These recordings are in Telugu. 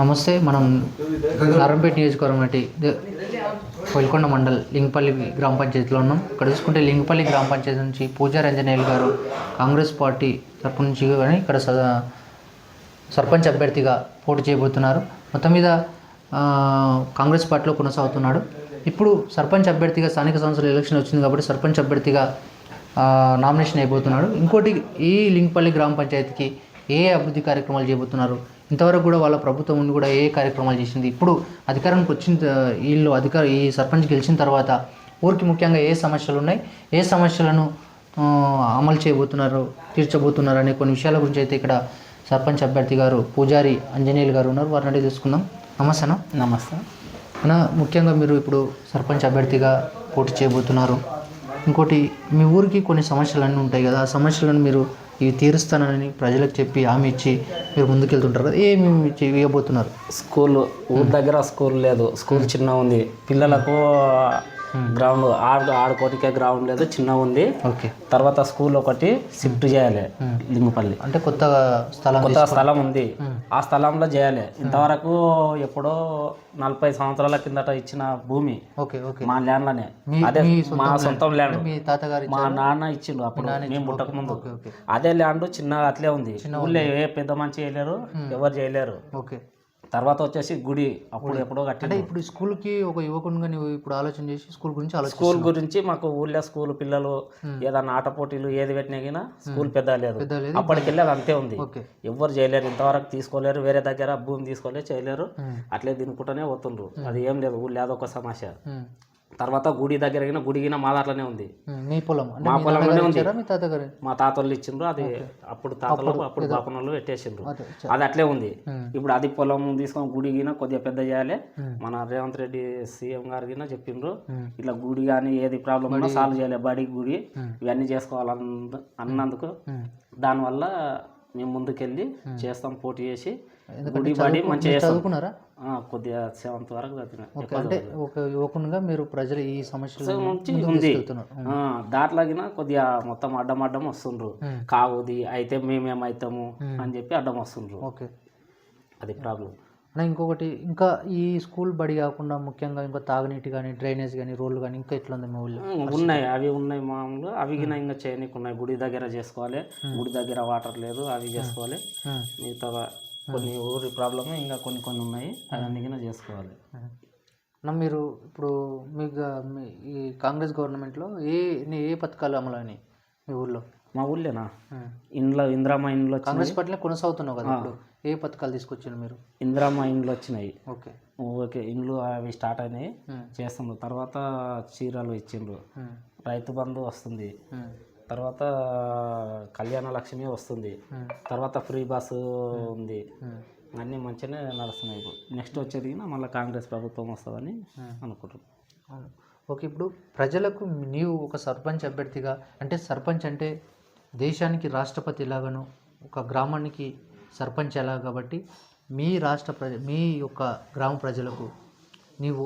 నమస్తే మనం నారంపేట నియోజకవర్గం అంటే వెల్కొండ మండల్ లింగపల్లి గ్రామ పంచాయతీలో ఉన్నాం. ఇక్కడ చూసుకుంటే లింగపల్లి గ్రామ పంచాయతీ నుంచి పూజారి అంజనేయులు గారు కాంగ్రెస్ పార్టీ తరపు నుంచి కానీ ఇక్కడ స- సర్పంచ్ అభ్యర్థిగా పోటీ చేయబోతున్నారు. మొత్తం మీద కాంగ్రెస్ పార్టీలో కొనసాగుతున్నాడు. ఇప్పుడు సర్పంచ్ అభ్యర్థిగా స్థానిక సంస్థల ఎలక్షన్ వచ్చింది కాబట్టి సర్పంచ్ అభ్యర్థిగా నామినేషన్ అయిపోతున్నాడు. ఇంకోటి ఈ లింగపల్లి గ్రామ పంచాయతీకి ఏ అభివృద్ధి కార్యక్రమాలు చేయబోతున్నారు? ఇంతవరకు కూడా వాళ్ళ ప్రభుత్వం ఉండి కూడా ఏ కార్యక్రమాలు చేసింది. ఇప్పుడు అధికారానికి వచ్చిన వీళ్ళు అధికార ఈ సర్పంచ్ గెలిచిన తర్వాత ఊరికి ముఖ్యంగా ఏ సమస్యలు ఉన్నాయి? ఏ సమస్యలను అమలు చేయబోతున్నారు తీర్చబోతున్నారు అనే కొన్ని విషయాల గురించి అయితే ఇక్కడ సర్పంచ్ అభ్యర్థి గారు పూజారి అంజనేయులు గారు ఉన్నారు. వారిని అడిగి తెలుసుకుందాం. నమస్తే నమస్తే. అన్న ముఖ్యంగా మీరు ఇప్పుడు సర్పంచ్ అభ్యర్థిగా పోటీ చేయబోతున్నారు. ఇంకోటి మీ ఊరికి కొన్ని సమస్యలు అన్నీ ఉంటాయి కదా ఆ సమస్యలను మీరు ఇవి తీరుస్తానని ప్రజలకు చెప్పి హామీ ఇచ్చి మీరు ముందుకెళ్తుంటారు కదా ఏమి చేయబోతున్నారు? స్కూల్ ఊరి దగ్గర స్కూల్ లేదు స్కూల్ చిన్న ఉంది. పిల్లలకు గ్రౌండ్ ఆడు ఆడుకోనికే గ్రౌండ్ లేదు చిన్న ఉంది. ఓకే తర్వాత స్కూల్ ఒకటి షిఫ్ట్ చేయాలి లింగపల్లి అంటే కొత్తగా స్థలం కొత్త స్థలం ఉంది. ఆ స్థలంలో చేయాలి. ఇంతవరకు ఎప్పుడో నలభై సంవత్సరాల కిందట ఇచ్చిన భూమి ఓకే ఓకే మా ల్యాండ్లోనే. మీ- అదే మీ సొంతం ల్యాండ్. మీ నాన్న ఇచ్చిండు అప్పుడు. మేము పుట్టక ముందు. అదే ల్యాండ్ చిన్నగా అట్లే ఉంది. ఊళ్ళో ఏ పెద్ద మంచి చేయలేరు ఎవరు చేయలేరు. ఓకే తర్వాత వచ్చేసి గుడి అప్పుడు ఎప్పుడో అంటే ఇప్పుడు స్కూల్కి ఒక యువకునిగా నువ్వు ఇప్పుడు ఆలోచన చేసి స్కూల్ గురించి ఆలోచన స్కూల్ గురించి మాకు ఊళ్ళో స్కూల్ పిల్లలు ఏదన్నా ఆట పోటీలు ఏది పెట్టినా గినా స్కూల్ పెద్ద లేదు. పెద్ద లేదు. అప్పటికెళ్ళి అది అంతే ఉంది. ఓకే. ఎవ్వరు చేయలేరు. ఇంతవరకు తీసుకోలేరు. వేరే దగ్గర భూమి తీసుకోలేరు చేయలేరు. అట్లే తినుకుంటూనే పోతుండ్రు. అది ఏం లేదు. ఊళ్ళో అదొక సమస్య. ఉమ్. తర్వాత గుడి దగ్గర గిన గుడి గిన మా దాంట్లోనే ఉంది మీ పొలం మా పొలంలోనే ఉంది. మీ మా తాతోళ్ళు ఇచ్చిండ్రు అది అప్పుడు తాతలు అప్పుడు బాపనోళ్ళు పెట్టేసిండ్రు అదే అట్లే ఉంది. ఇప్పుడు అది పొలం తీసుకొని గుడి గిన కొద్దిగా పెద్ద చేయాలి. మన రేవంత్ రెడ్డి సీఎం గారు గిన చెప్పిండ్రు. ఇట్లా గుడి కానీ ఏది ప్రాబ్లం ఉన్నా సాల్వ్ చేయాలి బడి గుడి. ఇవన్నీ చేసుకోవాలన్న అన్నందుకు. దానివల్ల మేము ముందుకెళ్ళి చేస్తాం పోటీ చేసి గుడి చదువుకు- మంచిగా చదువుకున్నారా? కొద్దిగా సెవెంత్ వరకు చదివిన మీరు ప్రజలు ఈ సమస్యలు నుంచి ఉంది. దాంట్లోగిన కొద్దిగా మొత్తం అడ్డం అడ్డం వస్తుండ్రు. కావుది అయితే మేమేమవుతాము అని చెప్పి అడ్డం వస్తుండ్రు. ఓకే. అది ప్రాబ్లం. అన్న ఇంకొకటి ఇంకా ఈ స్కూల్ బడి కాకుండా ముఖ్యంగా ఇంకా తాగునీటి కానీ డ్రైనేజ్ కానీ రోడ్లు కానీ ఇంకా ఎట్లా ఉంది మా ఊళ్ళో? ఉన్నాయి అవి ఉన్నాయి మామూలు. అవి గిన ఇంకా చేయనీకి ఉన్నాయి. గుడి దగ్గర చేసుకోవాలి. గుడి దగ్గర వాటర్ లేదు అవి చేసుకోవాలి. మిగతా కొన్ని ఊరి ప్రాబ్లమ్ ఇంకా కొన్ని కొన్ని ఉన్నాయి. అవన్నీ గిన చేసుకోవాలి. అన్న మీరు ఇప్పుడు మీకు మీ ఈ కాంగ్రెస్ గవర్నమెంట్లో ఏ నీ- ఏ పథకాలు అమలని మీ ఊళ్ళో? మా ఊళ్ళేనా. ఇండ్ల ఇందిరామ ఇండ్లు కాంగ్రెస్ పార్టీలో కొనసాగుతున్నావు కదా ఇప్పుడు? ఏ పథకాలు తీసుకొచ్చారు మీరు? ఇందిరామ ఇండ్లు వచ్చినాయి. ఓకే. ఓకే. ఇండ్లు అవి స్టార్ట్ అయినాయి. చేస్తుండ్రు. తర్వాత చీరలు ఇచ్చిండ్రు. రైతు బంధు వస్తుంది. తర్వాత కళ్యాణ లక్ష్మి వస్తుంది. తర్వాత ఫ్రీ బస్సు ఉంది. అన్నీ మంచిగానే నడుస్తున్నాయి ఇప్పుడు. నెక్స్ట్ వచ్చేది మళ్ళీ కాంగ్రెస్ ప్రభుత్వం వస్తుందని అనుకుంటున్నాం. అవును. ఓకే ఇప్పుడు ప్రజలకు నీవు ఒక సర్పంచ్ అభ్యర్థిగా అంటే సర్పంచ్ అంటే దేశానికి రాష్ట్రపతి ఎలాగనో ఒక గ్రామానికి సర్పంచ్ ఎలా కాబట్టి మీ రాష్ట్ర ప్రజ మీ యొక్క గ్రామ ప్రజలకు నీవు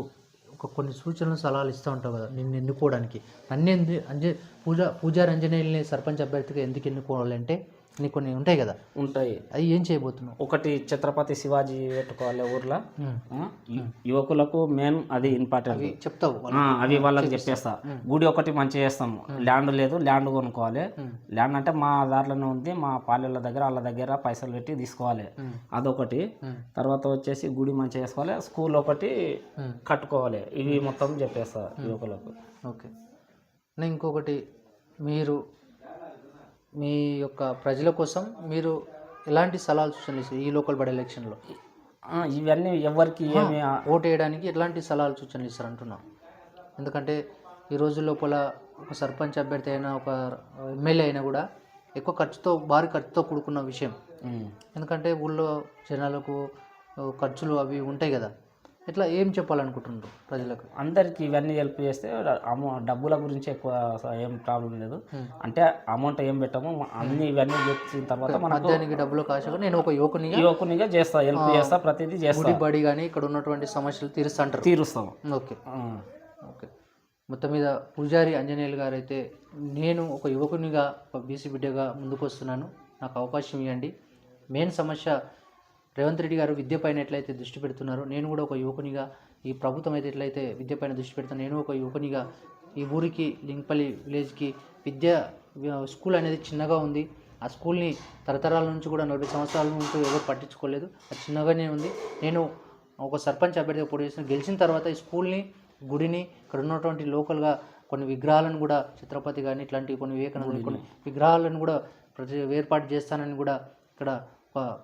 ఒక కొన్ని సూచనలు సలహాలు ఇస్తూ ఉంటావు కదా నిన్ను ఎన్నుకోవడానికి. నన్ను ఎందు అంజే పూజ పూజారి ఆంజనేయుల్ని సర్పంచ్ అభ్యర్థిగా ఎందుకు ఎన్నుకోవాలంటే నీకు కొన్ని ఉంటాయి కదా. ఉంటాయి. అవి ఏం చేయబోతున్నావు? ఒకటి ఛత్రపతి శివాజీ పెట్టుకోవాలి ఊర్లో. యువకులకు మెయిన్ అది ఇంపార్టెంట్ చెప్తావు. అవి వాళ్ళకి చెప్పేస్తా. గుడి ఒకటి మంచిగా చేస్తాం ల్యాండ్ లేదు ల్యాండ్ కొనుక్కోవాలి. ల్యాండ్ అంటే మా దాంట్లోనే ఉంది మా పాలెళ్ళ దగ్గర వాళ్ళ దగ్గర పైసలు పెట్టి తీసుకోవాలి. అదొకటి. తర్వాత వచ్చేసి గుడి మంచిగా చేసుకోవాలి. స్కూల్ ఒకటి. కట్టుకోవాలి. ఇవి మొత్తం చెప్పేస్తా యువకులకు. ఓకే. నా ఇంకొకటి మీరు మీ యొక్క ప్రజల కోసం మీరు ఎలాంటి సలహాలు సూచనలు ఇస్తారు ఈ లోకల్ బడి ఎలక్షన్లో ఇవన్నీ ఎవరికి ఏమి ఓటు వేయడానికి ఎలాంటి సలహాలు సూచనలు ఇస్తారు అంటున్నాం ఎందుకంటే ఈ రోజు లోపల ఒక సర్పంచ్ అభ్యర్థి అయినా ఒక ఎమ్మెల్యే అయినా కూడా ఎక్కువ ఖర్చుతో భారీ ఖర్చుతో కూడుకున్న విషయం. ఎందుకంటే ఊళ్ళో జనాలకు ఖర్చులు అవి ఉంటాయి కదా. ఇట్లా ఏం చెప్పాలనుకుంటున్నారు ప్రజలకు? అందరికి ఇవన్నీ హెల్ప్ చేస్తే అమౌ డబ్బుల గురించి ఎక్కువ ఏం ప్రాబ్లం లేదు. అంటే అమౌంట్ ఏం పెట్టాము అన్ని ఇవన్నీ చేసిన తర్వాత మనకు మధ్యాహ్నానికి డబ్బులు కాశగా నేను ఒక యువకునిగా? యువకునిగా చేస్తా హెల్ప్ చేస్తా ప్రతిదీ చేస్తా. బడి కానీ ఇక్కడ ఉన్నటువంటి సమస్యలు తీరుస్తుంటారు తీరుస్తాం ఓకే. ఓకే. మొత్తం మీద పూజారి ఆంజనేయులు గారు అయితే నేను ఒక యువకునిగా ఒక బీసీ బిడ్డగా ముందుకు వస్తున్నాను నాకు అవకాశం ఇవ్వండి. మెయిన్ సమస్య రేవంత్ రెడ్డి గారు విద్యపైన ఎట్లయితే దృష్టి పెడుతున్నారో నేను కూడా ఒక యువకునిగా ఈ ప్రభుత్వం అయితే ఎట్లయితే విద్యపైన దృష్టి పెడుతున్నా నేను ఒక యువకునిగా ఈ ఊరికి లింగపల్లి విలేజ్కి విద్య స్కూల్ అనేది చిన్నగా ఉంది. ఆ స్కూల్ని తరతరాల నుంచి కూడా నలభై సంవత్సరాల నుంచి ఎవరు పట్టించుకోలేదు. అది చిన్నగానే ఉంది. నేను ఒక సర్పంచ్ అభ్యర్థిగా పోటీ చేసిన గెలిచిన తర్వాత ఈ స్కూల్ని గుడిని ఇక్కడ ఉన్నటువంటి లోకల్గా కొన్ని విగ్రహాలను కూడా ఛత్రపతి కానీ ఇట్లాంటి కొన్ని వివేకానంద కొన్ని విగ్రహాలను కూడా ప్రతి ఏర్పాటు చేస్తానని కూడా ఇక్కడ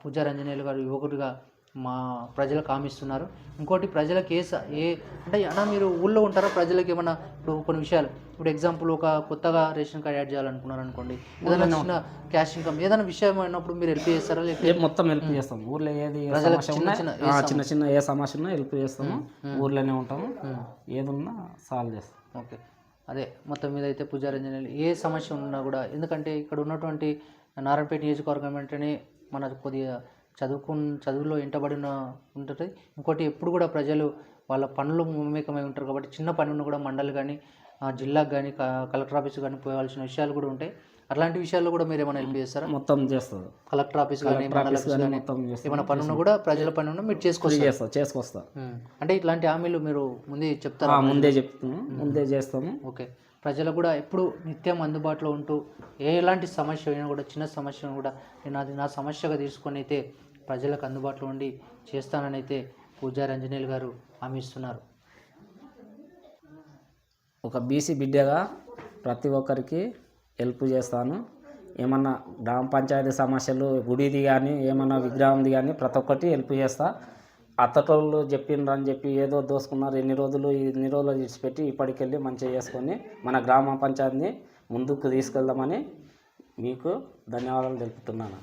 పూజారి ఆంజనేయులు గారు యువకుడిగా మా ప్రజలకు హామీస్తున్నారు ఇంకోటి ప్రజలకు ఏ ఏ అంటే అన్న మీరు ఊళ్ళో ఉంటారా? ప్రజలకు ఏమన్నా ఇప్పుడు కొన్ని విషయాలు. ఇప్పుడు ఎగ్జాంపుల్ ఒక కొత్తగా రేషన్ కార్డ్ యాడ్ చేయాలనుకున్నారు అనుకోండి. ఏదైనా చిన్న క్యాష్ ఇన్కమ్ ఏదైనా విషయం అయినప్పుడు మీరు హెల్ప్ చేస్తారా? లేకపోతే మొత్తం హెల్ప్ చేస్తాం. ఊర్లో ఏది చిన్న ఉన్నా చిన్న ఏ సమస్య ఉన్నా హెల్ప్ చేస్తాము. ఊర్లోనే ఉంటాము. ఉమ్. ఏదున్నా సాల్వ్ చేస్తాం. ఓకే. అదే మొత్తం మీద అయితే పూజారి ఆంజనేయులు ఏ సమస్య ఉన్నా కూడా ఎందుకంటే ఇక్కడ ఉన్నటువంటి నారాయణపేట నియోజకవర్గం అంటేనే మన కొద్దిగా చదువుకు చదువులో ఇంటబడిన ఉంటుంది. ఇంకోటి ఎప్పుడు కూడా ప్రజలు వాళ్ళ పనులు మమేకమై ఉంటారు కాబట్టి చిన్న పని ఉన్నా కూడా మండలి కానీ జిల్లాకు కానీ కలెక్టర్ ఆఫీస్ కానీ పోవాల్సిన విషయాలు కూడా ఉంటాయి. అట్లాంటి విషయాల్లో కూడా మీరు ఏమైనా హెల్ప్ చేస్తారా? మొత్తం చేస్తుంది కలెక్టర్ ఆఫీస్ కానీ ఏమైనా పని ఉన్నా కూడా ప్రజల పని ఉన్నా మీరు చేసుకొస్తారు. చేస్తా చేసుకొస్తా. అంటే ఇట్లాంటి హామీలు మీరు ముందే చెప్తారా? ముందే చెప్తాము ముందే చేస్తాము. ఓకే. ప్రజలకు కూడా ఎప్పుడు నిత్యం అందుబాటులో ఉంటూ ఎలాంటి సమస్య అయినా కూడా చిన్న సమస్య కూడా నేను అది నా సమస్యగా తీసుకొని అయితే ప్రజలకు అందుబాటులో ఉండి చేస్తానని అయితే పూజారి ఆంజనేయులు గారు హామీ ఇస్తున్నారు. ఒక బీసీ బిడ్డగా ప్రతి ఒక్కరికి హెల్ప్ చేస్తాను. ఏమన్నా గ్రామ పంచాయతీ సమస్యలు గుడిది కానీ ఏమన్నా విగ్రహంది కానీ ప్రతి ఒక్కటి హెల్ప్ చేస్తా. అత్తటోళ్ళు చెప్పిండ్రు అని చెప్పి ఏదో దోసుకున్నారు ఎన్ని రోజులు ఇన్ని రోజులు విడిచిపెట్టి ఇప్పటికెళ్ళి మంచిగా చేసుకొని మన గ్రామ పంచాయతీని ముందుకు తీసుకెళ్దామని మీకు ధన్యవాదాలు తెలుపుతున్నాను.